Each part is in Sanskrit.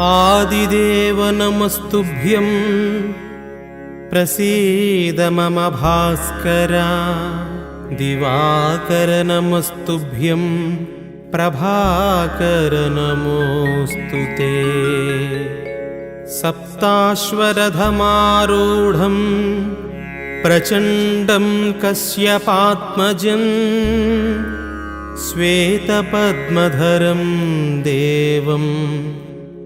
आदिदेव नमस्तुभ्यं। प्रसीद मम भास्कर। दिवाकर नमस्तुभ्यं। प्रभाकर नमोऽस्तु ते। सप्ताश्वरथमारूढं प्रचण्डं कस्यपात्मजन् श्वेतपद्मधरं देवं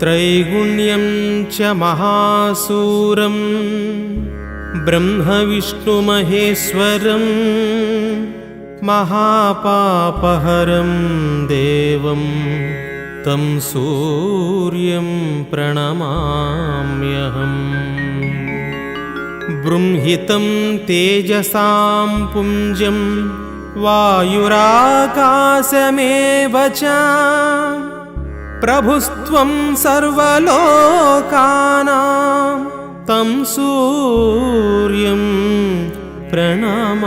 त्रैगुण्यं च महासूरं ब्रह्मविष्णुमहेश्वरं महापापहरं देवं तं सूर्यं प्रणमाम्यहम् बृंहितं तेजसां पुञ्जं वायुराकाशमेव च प्रभुस्त्वं सर्वलोकानां तं सूर्यं प्रणमाम्यहम्।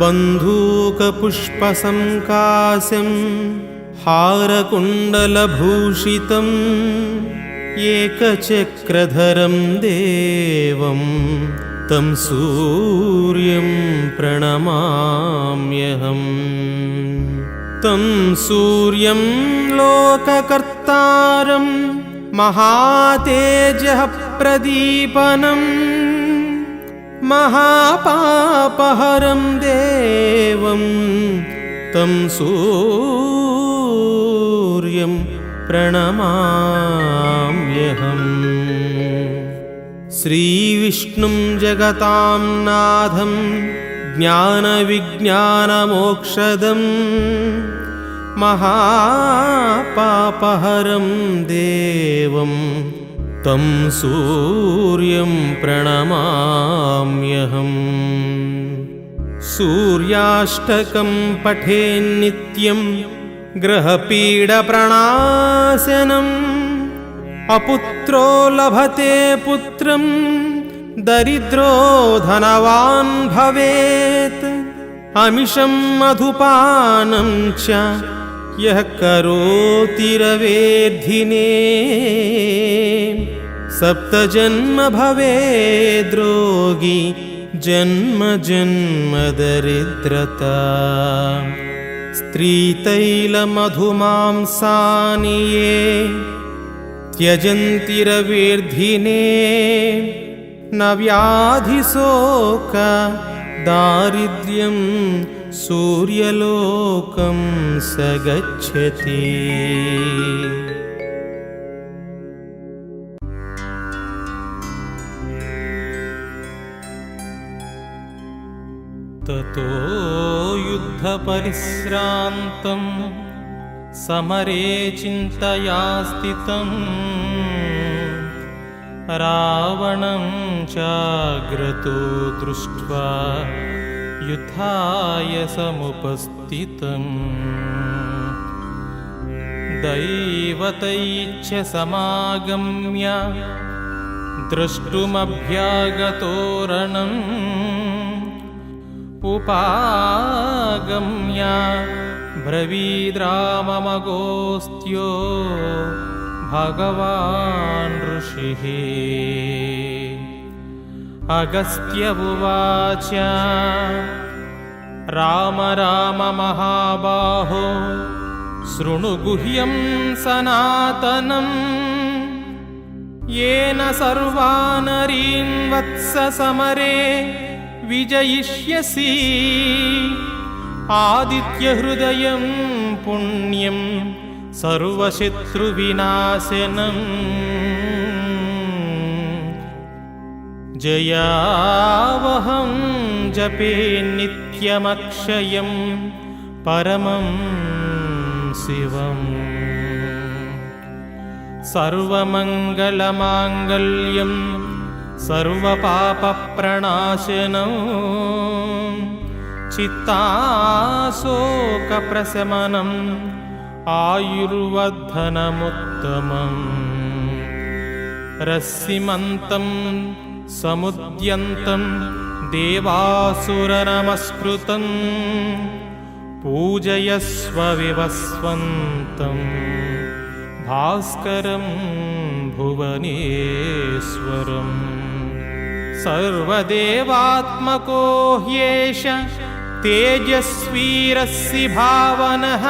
बन्धूकपुष्पसङ्काशं हारकुण्डलभूषितम् एकचक्रधरं देवं तं सूर्यं प्रणमाम्यहम् तं सूर्यं लोककर्तारं महातेजः प्रदीपनं महापापहरं देवं तं सूर्यं प्रणमाम्यहम्। श्रीविष्णुं जगतां नाथं ज्ञानविज्ञानमोक्षदम् महापापहरं देवं तं सूर्यं प्रणमाम्यहम्। सूर्याष्टकं पठेन्नित्यं ग्रहपीडप्रणाशनम् अपुत्रो लभते पुत्रं दरिद्रो धनवान् भवेत् अमिषं मधुपानं च यः करोति रवेद्धिने। सप्तजन्म भवेद्रोगी जन्म जन्मदरिद्रता स्त्रीतैलमधुमांसानि ये त्यजन्ति रवेर्धिने न व्याधिशोक दारिद्र्यं सूर्यलोकं स गच्छति ततो युद्धपरिश्रान्तं समरे चिन्तया स्थितम् रावणं चाग्रतो दृष्ट्वा युद्धाय समुपस्थितम्। दैवतैच्छ समागम्य द्रष्टुमभ्यागतोरणम्। उपागम्य ब्रवीद्राममगोस्त्यो भगवान् ऋषिः। अगस्त्य उवाच राम राम महाबाहो शृणु गुह्यं सनातनम् येन सर्वानरीन् वत्स समरे विजयिष्यसि। आदित्यहृदयं पुण्यं सर्वशत्रुविनाशनम् जयावहं जपे नित्यमक्षयं परमं शिवम्। सर्वमङ्गलमाङ्गल्यं सर्वपापप्रणाशनम् चित्ताशोकप्रशमनम् आयुर्वर्धनमुत्तमम् रस्सिमन्तं समुद्यन्तं देवासुरनमस्कृतम् पूजयस्व विवस्वन्तम् भास्करं भुवनेश्वरम्। सर्वदेवात्मको ह्येष तेजस्वीरस्सि भावनः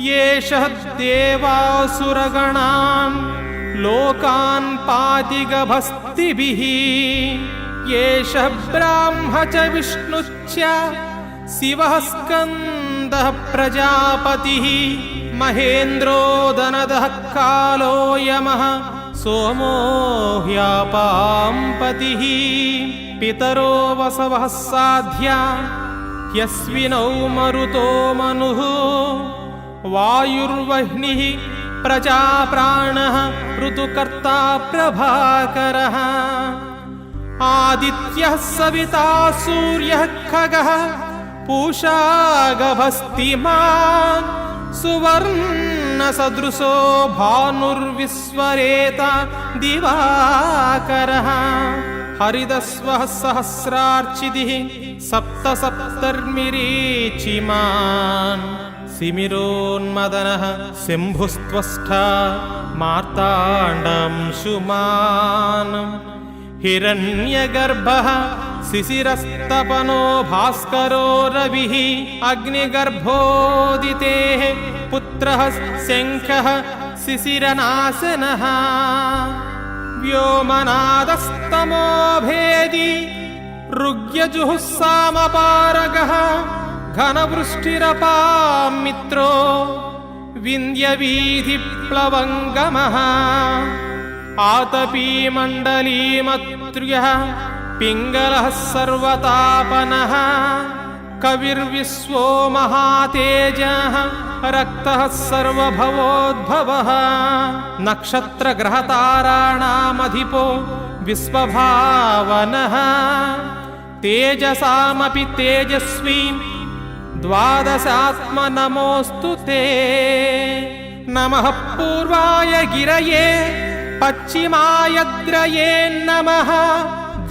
एषः देवासुरगणान् लोकान् पातिगभस्तिभिः एष ब्राह्म च विष्णुश्च शिवः स्कन्दः प्रजापतिः। महेन्द्रो दनदः कालो यमः सोमो ह्यापाम्पतिः पितरो वसवः साध्या। ह्यस्विनौ मरुतो मनुः वायुर्वह्निः प्रजाप्राणः ऋतुकर्ता प्रभाकरः। आदित्यः सविता सूर्यः खगः पूषा गभस्तिमान् सुवर्णसदृशो भानुर्विस्वरेता दिवाकरः। हरिदस्वः सहस्रार्चितिः सप्त सप्तर्मिरीचिमान् सिमिरोन्मदनः शम्भुस्त्वष्टा मार्ताण्डंशुमान् हिरण्यगर्भः शिशिरस्तपनो भास्करो रविः अग्निगर्भोदितेः पुत्रः शङ्खः शिशिरनाशनः व्योमनादस्तमो भेदी ऋग्यजुःसामपारगः घनवृष्टिरपामित्रो विन्द्यवीधिप्लवङ्गमः। आतपीमण्डलीमत्र्यः पिङ्गलः सर्वतापनः। कविर्विश्वो महातेजः रक्तः सर्वभवोद्भवः। नक्षत्रग्रहताराणामधिपो विश्वभावनः। तेजसामपि तेजस्वीं द्वादशात्मनमोऽस्तु ते नमः पूर्वाय गिरये पश्चिमायद्रये नमः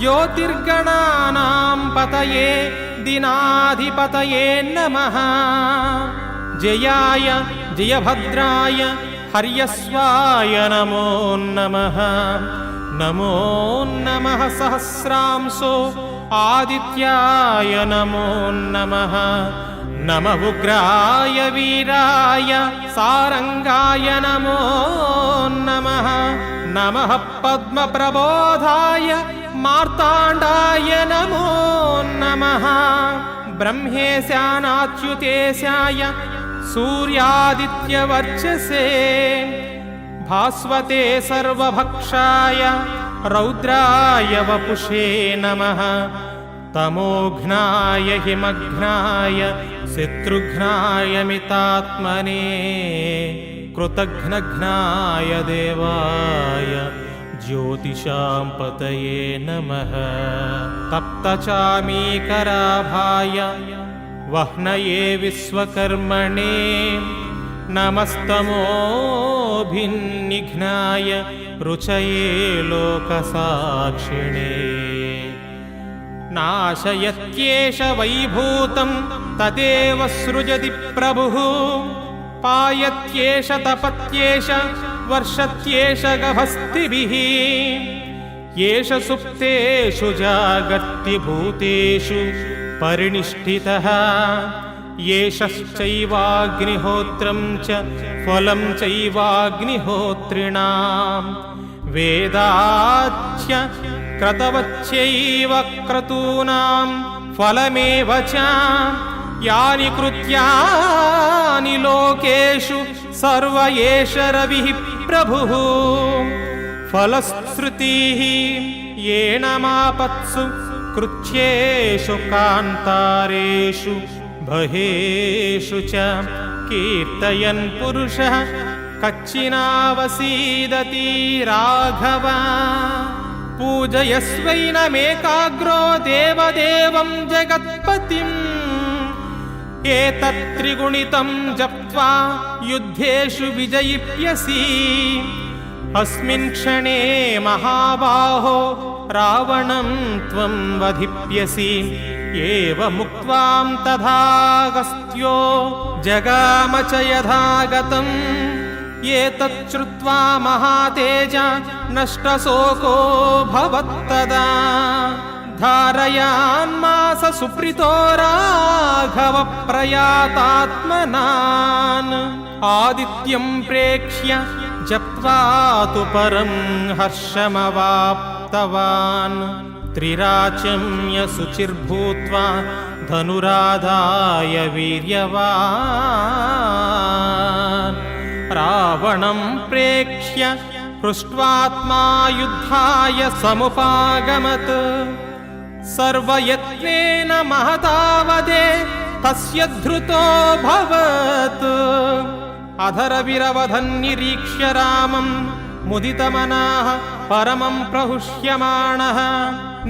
ज्योतिर्गणानां पतये दिनाधिपतये नमः जयाय जयभद्राय हर्यस्वाय नमो नमः नमो नमः सहस्रांशो आदित्याय नमो नमः నమ ఉగ్రాయ వీరాయ సారంగాయ నమో నమ. నమ పద్మ ప్రబోధాయ మార్తాండాయ నమో నమ. బ్రహ్మేశానాచ్యుతేశాయ సూర్యాదిత్యవర్చసే. భాస్వతే సర్వభక్షాయ రౌద్రాయ వపుషే నమ. तमोघ्नाय हिमघ्नाय शत्रुघ्नाय मितात्मने कृतघ्नघ्नाय देवाय ज्योतिषां पतये नमः। तप्तचामीकराभाय वह्नये विश्वकर्मणे नमस्तमोभिन्निघ्नाय रुचये लोकसाक्षिणे नाशयत्येष वैभूतं तदेव सृजति प्रभुः। पायत्येष तपत्येष वर्षत्येष गभस्तिभिः। येष सुप्तेषु जागर्ति भूतेषु परिनिष्ठितः। येषश्चैवाग्निहोत्रं च फलं चैवाग्निहोत्रिणां वेदाच्य क्रतवच्चैव क्रतूनां फलमेव च यानि कृत्यानि लोकेषु सर्व एष रविः प्रभुः फलश्रुतिः येन मापत्सु कृच्छ्येषु कान्तारेषु बहेषु च कीर्तयन् पुरुषः कच्चिनावसीदति राघव पूजयस्वैनमेकाग्रो देवदेवं जगत्पतिम्। एतत्त्रिगुणितं जप्त्वा युद्धेषु विजयिष्यसि। अस्मिन् क्षणे महाबाहो रावणं त्वं वधिष्यसि। एवमुक्त्वां तथागस्त्यो जगाम च यथा गतम् ఏతచ్చుత్వా మహాతేజ నష్టశోకో భవత్తదా ధారయాన్మాస సుప్రితో రాఘవ ప్రయాతాత్మనాన్ ఆదిత్యం ప్రేక్ష్య జప్వా తు పరం హర్షమవాప్తవాన్ త్రిరాచమ్య శుచిర్భూత్వా ధనురాధాయ వీర్యవాన్ रावणं प्रेक्ष्य हृष्ट्वात्मा युद्धाय समुपागमत् सर्वयत्नेन महतावदे तस्य धृतोऽभवत् अधरविरवधन्निरीक्ष्य रामम् मुदितमनाः परमं प्रहुष्यमाणः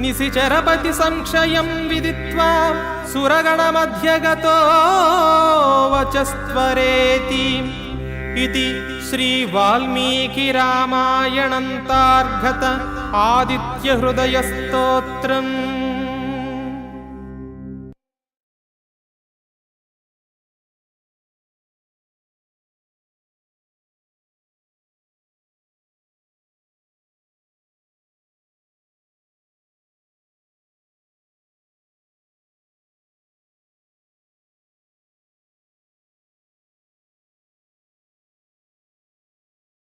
निशिचरपति संशयं विदित्वा सुरगणमध्यगतो वचस्त्वरेति इति श्रीवाल्मीकिरामायणन्तार्घत आदित्यहृदयस्तोत्रम्